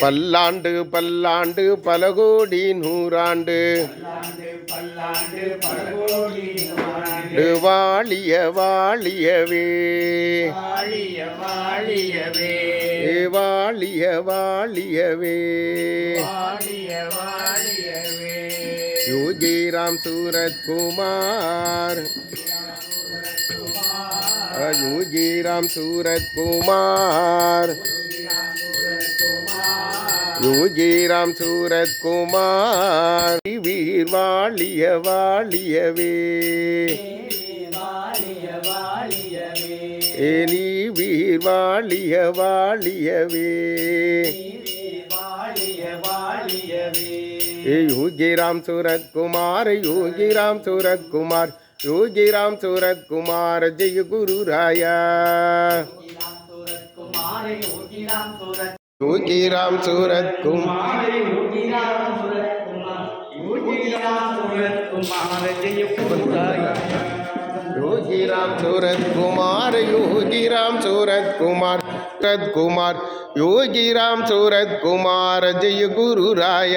பல்லாண்டு பல்லாண்டு பல கோடி நூறாண்டு. வாழிய வாழியவே. வாழிய வாழியவே. யோகி ராம் சூரத்குமார். யோகி ராம் சூரத்குமார். குமார் யோகிராம் சூரத்குமார் வீர் வாழிய வாழியவே வாழிய ஏ நீ வீர் வாழிய வாழியவே யோகிராம் சூரத்குமார் யோகிராம் சூரத்குமார் யோகிராம் சூரத்குமார் ஜெய குரு ராயா. तू की राम सूरत कुमार योगी राम सूरत कुमार योगी राम सूरत कुमार सूरत कुमार योगी राम सूरत कुमार जय गुरु राय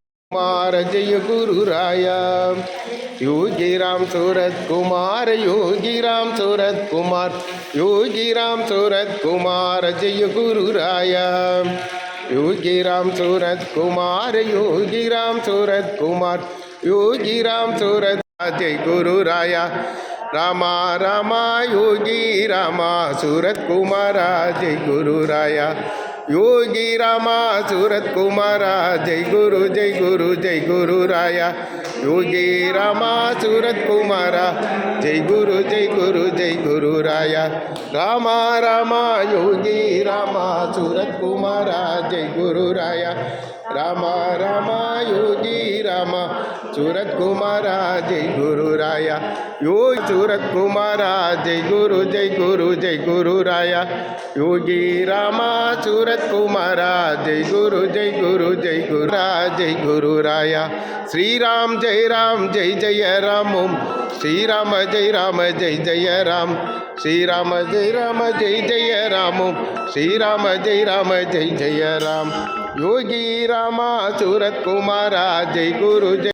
कुमार जय गुरु राया। योगीराम सूरत कुमार, योगी राम सूरत कुमार, योगी राम सूरत कुमार, जय गुरु राया। योगीराम सूरत कुमार, योगी राम सूरत कुमार, योगी राम सूरत जय गुरु राया। रामा रामा, योगी रामा, सूरत कुमारा, जय गुरु राया। योगी रामा, सूरत कुमारा, जय गुरु जय गुरु जय गुरु राया। योगी रामा, सूरत कुमारा, जय गुरु जय गुरु जय गुरु राया। रामा रामा, योगी रामा, सूरत कुमारा, जय गुरु राया। रामा रामा, योगी रामा। सूरत कुमारा, जय गुरु राया। योग, सूरत कुमारा, जय गुरु जय गुरु जय गुरु राया। योगी रामा, सूरत कुमारा, जय गुरु जय गुरु जय गुरु जय गुरु राया। श्री राम जय राम, जय जय राम। श्री राम जय राम, जय जय राम। श्री राम जय राम, जय जय राम। श्री राम जय राम, जय जय राम। योगी रामा सूरत कुमारा जय गुरु जय।